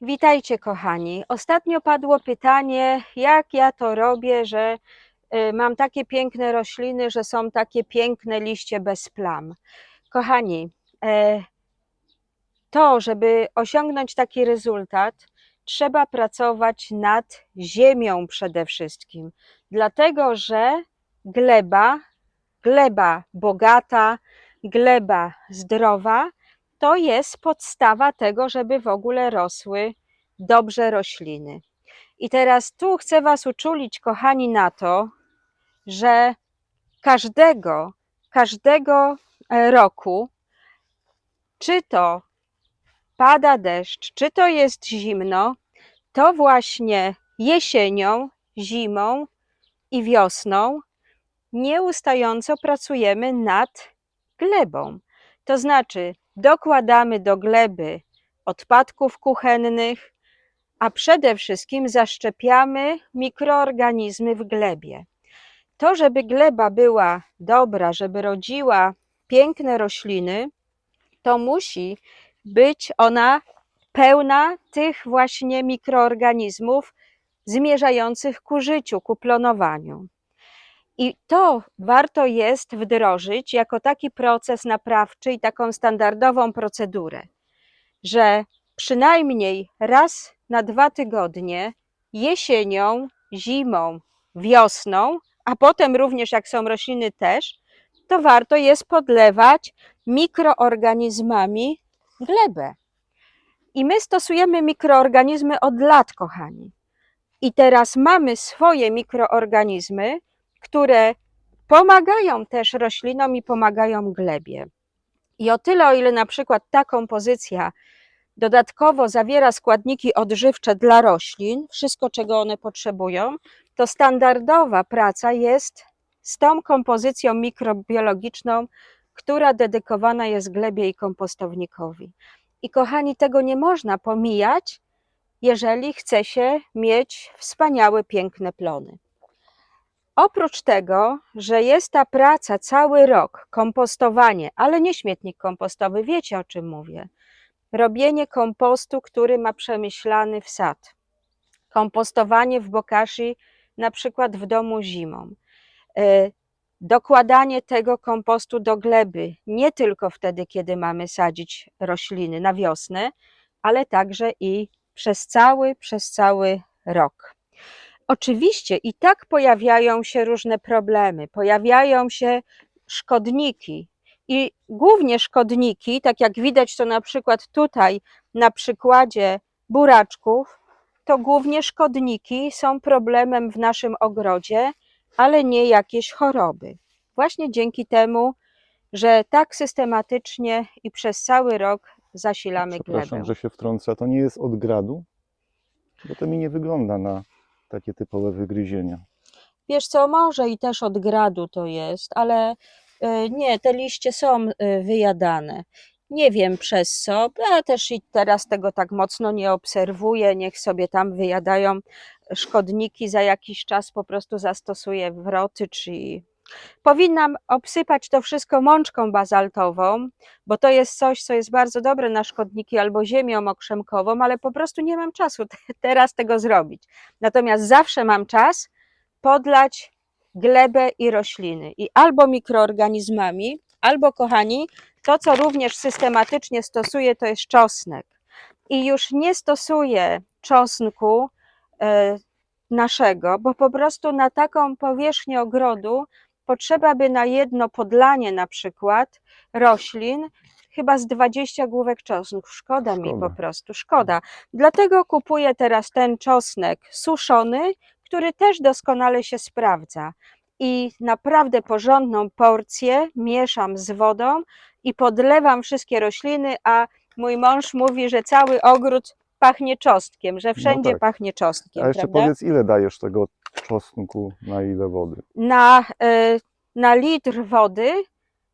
Witajcie, kochani. Ostatnio padło pytanie, jak ja to robię, że y, mam takie piękne rośliny, że są takie piękne liście bez plam. Kochani, e, to, żeby osiągnąć taki rezultat, trzeba pracować nad ziemią przede wszystkim, dlatego że gleba, gleba bogata, gleba zdrowa, to jest podstawa tego, żeby w ogóle rosły dobrze rośliny. I teraz tu chcę Was uczulić, kochani, na to, że każdego, każdego e, roku, czy to pada deszcz, czy to jest zimno, to właśnie jesienią, zimą i wiosną nieustająco pracujemy nad glebą. To znaczy, dokładamy do gleby odpadków kuchennych, a przede wszystkim zaszczepiamy mikroorganizmy w glebie. To, żeby gleba była dobra, żeby rodziła piękne rośliny, to musi być ona pełna tych właśnie mikroorganizmów zmierzających ku życiu, ku plonowaniu. I to warto jest wdrożyć jako taki proces naprawczy i taką standardową procedurę, że przynajmniej raz na dwa tygodnie, jesienią, zimą, wiosną, a potem również jak są rośliny też, to warto jest podlewać mikroorganizmami glebę. I my stosujemy mikroorganizmy od lat, kochani. I teraz mamy swoje mikroorganizmy, które pomagają też roślinom i pomagają glebie. I o tyle, o ile na przykład ta kompozycja dodatkowo zawiera składniki odżywcze dla roślin, wszystko czego one potrzebują, to standardowa praca jest z tą kompozycją mikrobiologiczną, która dedykowana jest glebie i kompostownikowi. I kochani, tego nie można pomijać, jeżeli chce się mieć wspaniałe, piękne plony. Oprócz tego, że jest ta praca cały rok, kompostowanie, ale nie śmietnik kompostowy, wiecie o czym mówię. Robienie kompostu, który ma przemyślany wsad. Kompostowanie w bokashi, na przykład w domu zimą. E, dokładanie tego kompostu do gleby, nie tylko wtedy, kiedy mamy sadzić rośliny na wiosnę, ale także i przez cały, przez cały rok. Oczywiście i tak pojawiają się różne problemy, pojawiają się szkodniki. I głównie szkodniki, tak jak widać to na przykład tutaj na przykładzie buraczków, to głównie szkodniki są problemem w naszym ogrodzie, ale nie jakieś choroby. Właśnie dzięki temu, że tak systematycznie i przez cały rok zasilamy Przepraszam, glebę. że się wtrącę. To nie jest od gradu? Bo to mi nie wygląda na takie typowe wygryzienia. Wiesz co, może i też od gradu to jest, ale y, nie, te liście są y, wyjadane. Nie wiem przez co, ja też i teraz tego tak mocno nie obserwuję, niech sobie tam wyjadają szkodniki, za jakiś czas po prostu zastosuję wroty, czy powinnam obsypać to wszystko mączką bazaltową, bo to jest coś, co jest bardzo dobre na szkodniki, albo ziemią okrzemkową, ale po prostu nie mam czasu teraz tego zrobić. Natomiast zawsze mam czas podlać glebę i rośliny i albo mikroorganizmami, albo kochani, to co również systematycznie stosuję, to jest czosnek. I już nie stosuję czosnku e, naszego, bo po prostu na taką powierzchnię ogrodu potrzeba by na jedno podlanie na przykład roślin chyba z 20 główek czosnku. Szkoda, mi Szkoda. po prostu, szkoda. Dlatego kupuję teraz ten czosnek suszony, który też doskonale się sprawdza. I naprawdę porządną porcję mieszam z wodą i podlewam wszystkie rośliny, a mój mąż mówi, że cały ogród pachnie czosnkiem, że wszędzie tak. pachnie czosnkiem. A jeszcze prawda? powiedz, ile dajesz tego czosnku na ile wody? na, y, na litr wody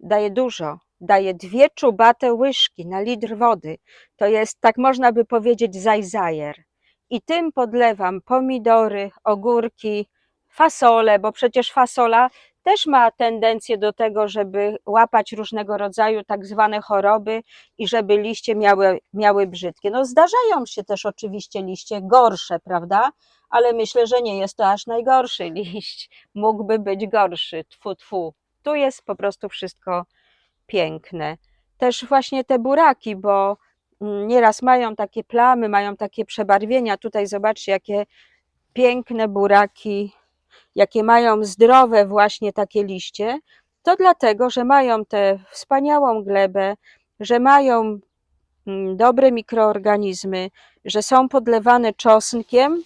daje dużo. Daje dwie czubate łyżki na litr wody. To jest, tak można by powiedzieć, zajzajer. I tym podlewam pomidory, ogórki, fasole, bo przecież fasola też ma tendencję do tego, żeby łapać różnego rodzaju tak zwane choroby i żeby liście miały, miały brzydkie. No zdarzają się też oczywiście liście gorsze, prawda? Ale myślę, że nie jest to aż najgorszy liść. Mógłby być gorszy, tfu, tfu. Tu jest po prostu wszystko piękne. Też właśnie te buraki, bo mm, nieraz mają takie plamy, mają takie przebarwienia. Tutaj zobaczcie, jakie piękne buraki, jakie mają zdrowe właśnie takie liście. To dlatego, że mają tę wspaniałą glebę, że mają mm, dobre mikroorganizmy, że są podlewane czosnkiem.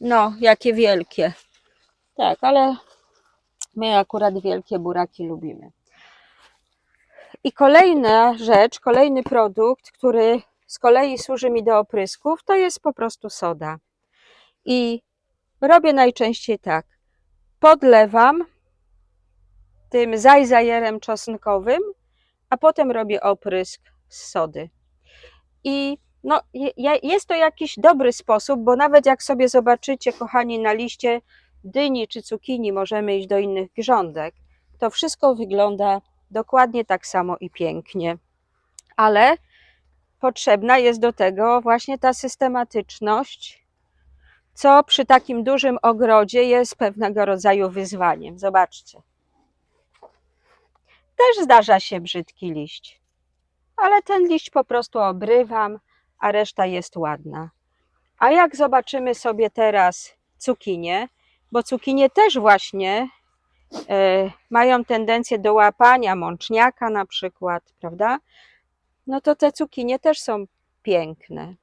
No, jakie wielkie. Tak, ale my akurat wielkie buraki lubimy. I kolejna rzecz, kolejny produkt, który z kolei służy mi do oprysków, to jest po prostu soda. I robię najczęściej tak. Podlewam tym zajzajerem czosnkowym, a potem robię oprysk z sody. I no, je- je- jest to jakiś dobry sposób, bo nawet jak sobie zobaczycie, kochani, na liście dyni czy cukinii, możemy iść do innych grządek, to wszystko wygląda dokładnie tak samo i pięknie. Ale potrzebna jest do tego właśnie ta systematyczność, co przy takim dużym ogrodzie jest pewnego rodzaju wyzwaniem. Zobaczcie. Też zdarza się brzydki liść, ale ten liść po prostu obrywam, a reszta jest ładna. A jak zobaczymy sobie teraz cukinię, bo cukinie też właśnie e, mają tendencję do łapania mączniaka na przykład, prawda? No to te cukinie też są piękne.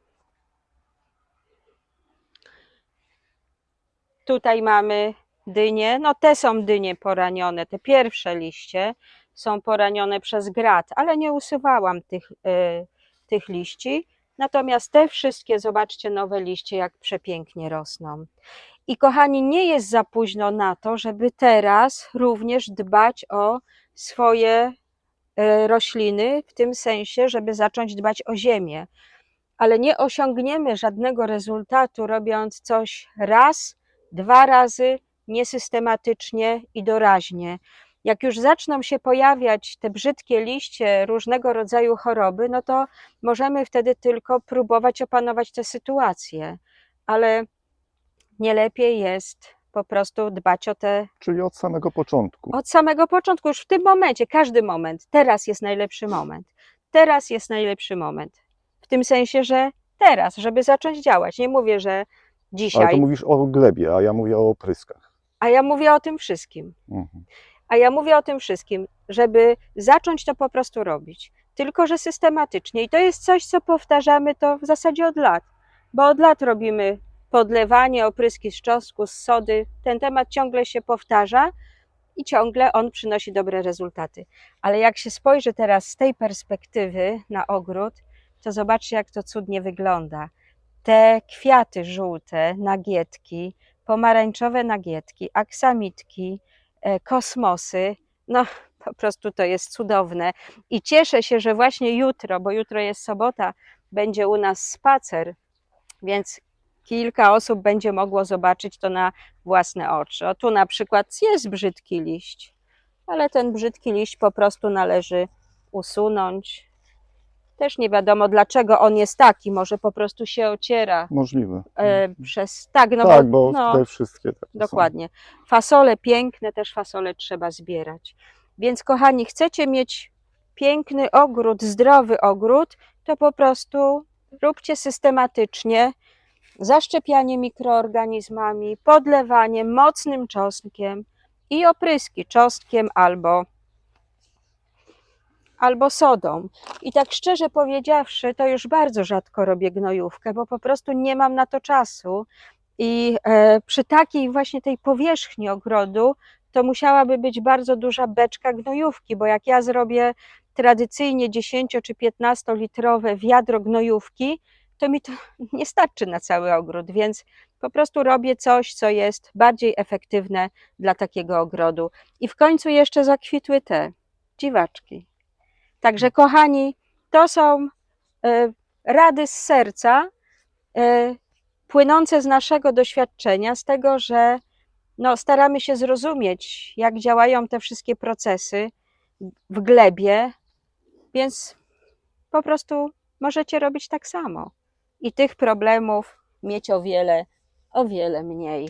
Tutaj mamy dynie, no te są dynie poranione, te pierwsze liście są poranione przez grat, ale nie usuwałam tych, e, tych liści. Natomiast te wszystkie, zobaczcie, nowe liście, jak przepięknie rosną. I kochani, nie jest za późno na to, żeby teraz również dbać o swoje e, rośliny, w tym sensie, żeby zacząć dbać o ziemię. Ale nie osiągniemy żadnego rezultatu, robiąc coś raz, dwa razy, niesystematycznie i doraźnie. Jak już zaczną się pojawiać te brzydkie liście, różnego rodzaju choroby, no to możemy wtedy tylko próbować opanować tę sytuację. Ale nie lepiej jest po prostu dbać o te Czyli od samego początku. od samego początku, już w tym momencie, każdy moment. Teraz jest najlepszy moment. Teraz jest najlepszy moment. W tym sensie, że teraz, żeby zacząć działać. Nie mówię, że Ale dzisiaj, to mówisz o glebie, a ja mówię o opryskach. a ja mówię o tym wszystkim. Mhm. A ja mówię o tym wszystkim, żeby zacząć to po prostu robić. Tylko, że systematycznie. I to jest coś, co powtarzamy to w zasadzie od lat. Bo od lat robimy podlewanie, opryski z czosnku, z sody. Ten temat ciągle się powtarza i ciągle on przynosi dobre rezultaty. Ale jak się spojrzy teraz z tej perspektywy na ogród, to zobaczcie, jak to cudnie wygląda. Te kwiaty żółte, nagietki, pomarańczowe nagietki, aksamitki, kosmosy. No, po prostu to jest cudowne. I cieszę się, że właśnie jutro, bo jutro jest sobota, będzie u nas spacer, więc kilka osób będzie mogło zobaczyć to na własne oczy. O, tu na przykład jest brzydki liść, ale ten brzydki liść po prostu należy usunąć. Też nie wiadomo, dlaczego on jest taki, może po prostu się ociera Możliwe. e, przez. Tak, no tak, bo, no, te wszystkie takie. Dokładnie. Fasole piękne, też fasole trzeba zbierać. Więc kochani, chcecie mieć piękny ogród, zdrowy ogród, to po prostu róbcie systematycznie zaszczepianie mikroorganizmami, podlewanie mocnym czosnkiem i opryski czosnkiem albo albo sodą. I tak szczerze powiedziawszy, to już bardzo rzadko robię gnojówkę, bo po prostu nie mam na to czasu. I e, przy takiej właśnie tej powierzchni ogrodu, to musiałaby być bardzo duża beczka gnojówki, bo jak ja zrobię tradycyjnie 10 czy 15 litrowe wiadro gnojówki, to mi to nie starczy na cały ogród, więc po prostu robię coś, co jest bardziej efektywne dla takiego ogrodu. I w końcu jeszcze zakwitły te dziwaczki. Także kochani, to są e, rady z serca, e, płynące z naszego doświadczenia, z tego, że no, staramy się zrozumieć, jak działają te wszystkie procesy w glebie, więc po prostu możecie robić tak samo. I tych problemów mieć o wiele, o wiele mniej.